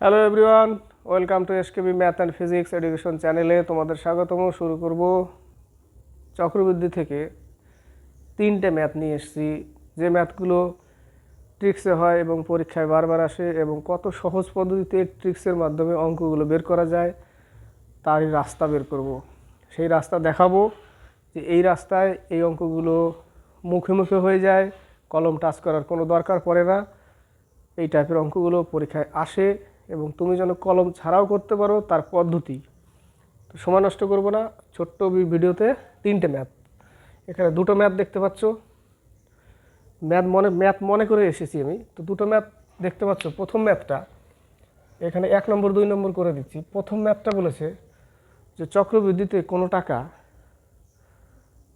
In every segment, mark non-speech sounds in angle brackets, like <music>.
Hello everyone welcome to SKB math and physics education চ্যানেলে তোমাদের স্বাগতম, শুরু করব চক্রবৃদ্ধি থেকে তিনটে ম্যাথ নিয়ে এসেছি। যে ম্যাথগুলো ট্রিক্সে হয় এবং পরীক্ষায় বারবার আসে এবং কত সহজ পদ্ধতিতে ট্রিক্সের মাধ্যমে অঙ্কগুলো বের করা যায়, তারই রাস্তা বের করব। সেই রাস্তা দেখাবো যে এই রাস্তায় এই অঙ্কগুলো মুখে মুখে হয়ে যায়, কলম টাচ করার কোনো দরকার পড়ে না। এই টাইপের অঙ্কগুলো পরীক্ষায় আসে। এবং তুমি যেন কলম ছাড়াও করতে পারো তার পদ্ধতি। তো সময় নষ্ট করব না, ছোট্ট ভিডিওতে তিনটে ম্যাথ। এখানে দুটো ম্যাথ দেখতে পাচ্ছ। ম্যাথ মনে ম্যাথ মনে করে এসেছি আমি। তো দুটো ম্যাথ দেখতে পাচ্ছ, প্রথম ম্যাথটা। এখানে এক নম্বর, দুই নম্বর করে দিচ্ছি। প্রথম ম্যাথটা বলেছে যে চক্রবৃদ্ধিতে কোনো টাকা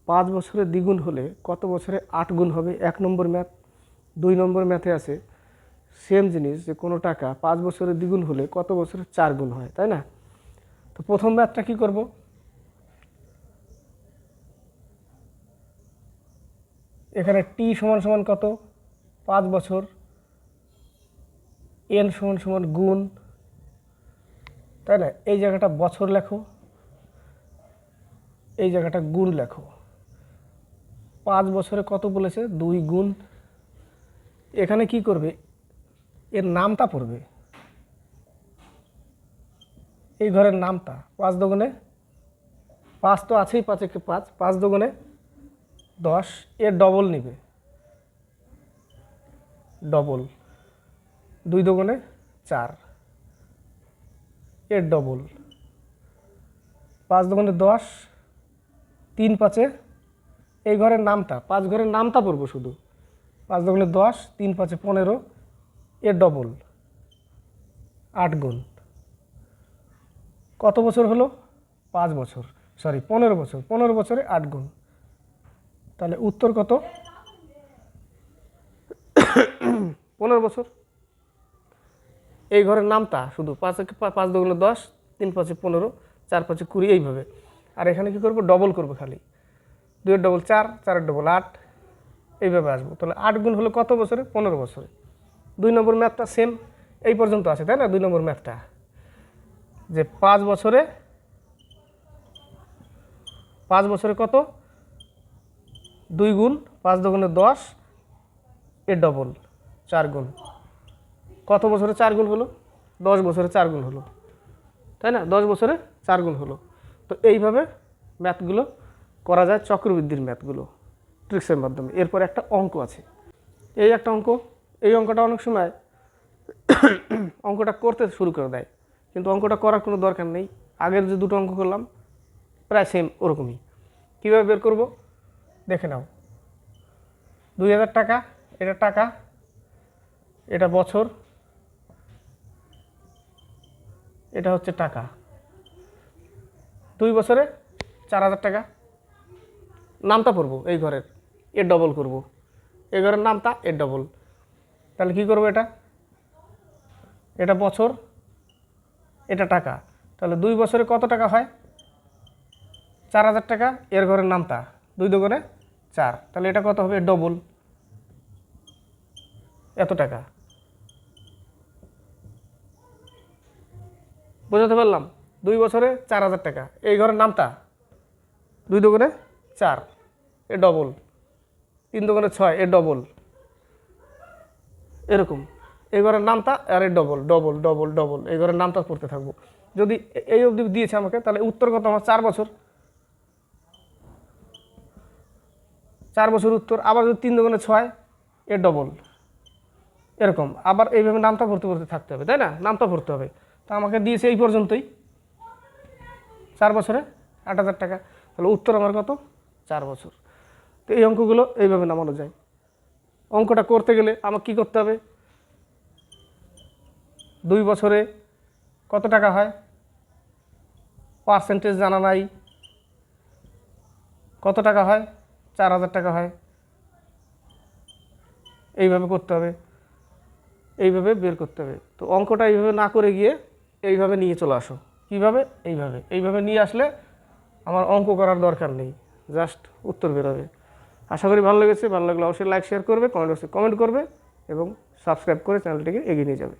পাঁচ বছরে দ্বিগুণ হলে কত বছরে আট গুণ হবে? এক নম্বর ম্যাথ। দুই নম্বর ম্যাথে আছে সেম জিনিস যে কোনো টাকা পাঁচ বছরে দ্বিগুণ হলে কত বছরে চার গুণ হয়, তাই না? তো প্রথম ম্যাথটা কি করব? এখানে টি সমান সমান কত? পাঁচ বছর। এন সমান সমান গুণ। তাই না? এই জায়গাটা বছর লেখো। এই জায়গাটা গুণ লেখো। পাঁচ বছরে কত বলেছে? দুই গুণ। এখানে কি করবে? এর নামটা পড়বে। এই ঘরের নামটা, পাঁচ দোকানে। পাঁচ তো আছেই পাঁচ একে পাঁচ পাঁচ দোকানে দশ এর ডবল নিবে। ডবল দুই দোকানে চার। এর ডবল পাঁচ দোকানে দশ, তিন পাঁচে। এই ঘরের নামটা, পাঁচ ঘরের নামটা পড়ব শুধু। পাঁচ দোকানে দশ, তিন পাঁচে পনেরো। এর ডবল আট গুণ। কত বছর হলো? পাঁচ বছর। সরি পনেরো বছর। পনেরো বছরে আট গুণ। তাহলে উত্তর কত? পনেরো বছর। এই ঘরের নামটা শুধু পাঁচ পাঁচ দুগুলো দশ, তিন পাঁচে পনেরো, চার পাঁচে কুড়ি, এইভাবে। আর এখানে কি করব? ডবল করব খালি। দুইয়ের ডবল চার, চারের ডবল আট, এইভাবে আসব। তাহলে আট গুণ হলো কত বছরে? পনেরো বছরে। দুই নম্বর ম্যাথটা সেম এই পর্যন্ত আছে, তাই না? দুই নম্বর ম্যাথটা। যে পাঁচ বছরে পাঁচ বছরে কত? দুই গুণ পাঁচ দুগুণে দশ, এর ডবল চার গুণ। কত বছরে চার গুণ হলো? দশ বছরে চার গুণ হলো। তাই না? দশ বছরে চার গুণ হলো। তো এইভাবে ম্যাথগুলো করা যায়, চক্রবৃদ্ধির ম্যাথগুলো ট্রিক্সের মাধ্যমে। এরপর একটা অঙ্ক আছে। এই একটা অঙ্ক এই অঙ্কটা অনেক সময় <coughs> অঙ্কটা করতে শুরু করে দেয়। কিন্তু অঙ্কটা করার কোনো দরকার নেই। আগের যে দুটো অঙ্ক করলাম, প্রায় সেম ওরকমই। কীভাবে বের করব? দেখে নাও। দুই হাজার টাকা, এটা টাকা, এটা বছর, এটা হচ্ছে টাকা। দুই বছরে চার হাজার টাকা। নামটা পড়ব, এই ঘরের এর ডবল করব। এই ঘরের নামটা এর ডবল তাহলে কি করব এটা? এটা বছর, এটা টাকা। তাহলে দুই বছরে কত টাকা হয়? চার হাজার টাকা, এর ঘরের নামটা দুই দোকানে চার। তাহলে এটা কত হবে? ডবল। এত টাকা। বোঝাতে পারলাম? দুই বছরে চার হাজার টাকা। এই ঘরের নামটা দুই দোকানে চার, এ ডবল। তিন দোকানে ছয়, এ ডবল। এরকম। এই ঘরের নামটা, আর ডবল ডবল ডবল ডবল এই ঘরের নামটা পড়তে থাকব। যদি এই অবধি দিয়েছে আমাকে, তাহলে উত্তর কত? আমার চার বছর। চার বছর উত্তর, আবার যদি তিন দোকানে ছয়, এ ডবল এরকম, আবার এইভাবে নামটা পড়তে পড়তে থাকতে হবে, তাই না? নামটা পড়তে হবে। তা আমাকে দিয়েছে এই পর্যন্তই। চার বছরে আট হাজার টাকা। তাহলে উত্তর আমার কত? চার বছর। তো এই অঙ্কগুলো এইভাবে নামানো যায়। অঙ্কটা করতে গেলে আমাকে কী করতে হবে? দুই বছরে কত টাকা হয়? পার্সেন্টেজ জানা নাই। কত টাকা হয়? চার হাজার টাকা হয়। এইভাবে করতে হবে। এইভাবে বের করতে হবে। তো অঙ্কটা এইভাবে না করে গিয়ে এইভাবে নিয়ে চলে আসো। কীভাবে? এইভাবে। এইভাবে নিয়ে আসলে আমার অঙ্ক করার দরকার নেই। জাস্ট উত্তর বেরোবে আশা করি ভালো লেগেছে, ভালো লাগলে অবশ্যই লাইক শেয়ার করবে কমেন্ট বক্সে কমেন্ট করবে এবং সাবস্ক্রাইব করে চ্যানেলটিকে এগিয়ে নিয়ে যাবে।